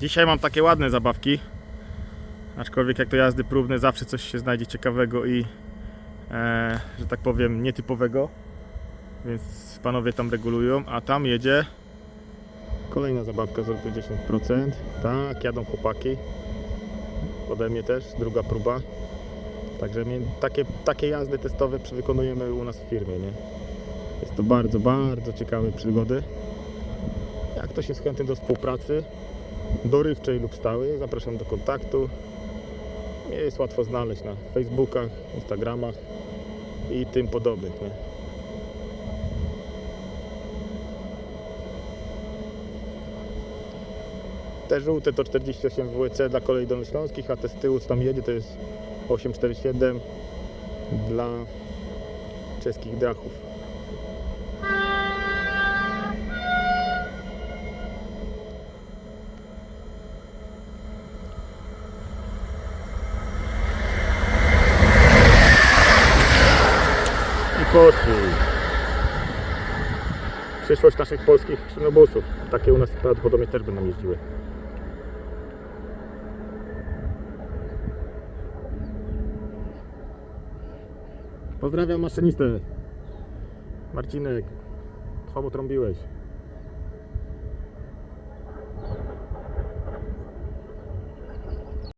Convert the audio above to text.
Dzisiaj mam takie ładne zabawki. Aczkolwiek jak to jazdy próbne zawsze coś się znajdzie ciekawego i e, że tak powiem nietypowego. Więc panowie tam regulują, a tam jedzie kolejna zabawka za 50%. Tak, jadą chłopaki. Ode mnie też, druga próba. Także mnie, takie, takie jazdy testowe wykonujemy u nas w firmie, nie? Jest to bardzo, bardzo ciekawe przygody. Jak ktoś jest chętny do współpracy, dorywczej lub stałej, zapraszam do kontaktu. Mnie jest łatwo znaleźć na Facebookach, Instagramach i tym podobnych. Nie? Te żółte to 48 WC dla kolei dolnośląskich, a te z tyłu co tam jedzie to jest 847 dla czeskich drachów. I poszli. Przyszłość naszych polskich szynobusów. Takie u nas prawdopodobnie też będą jeździły. Pozdrawiam maszynistę. Marcinek, słabo trąbiłeś.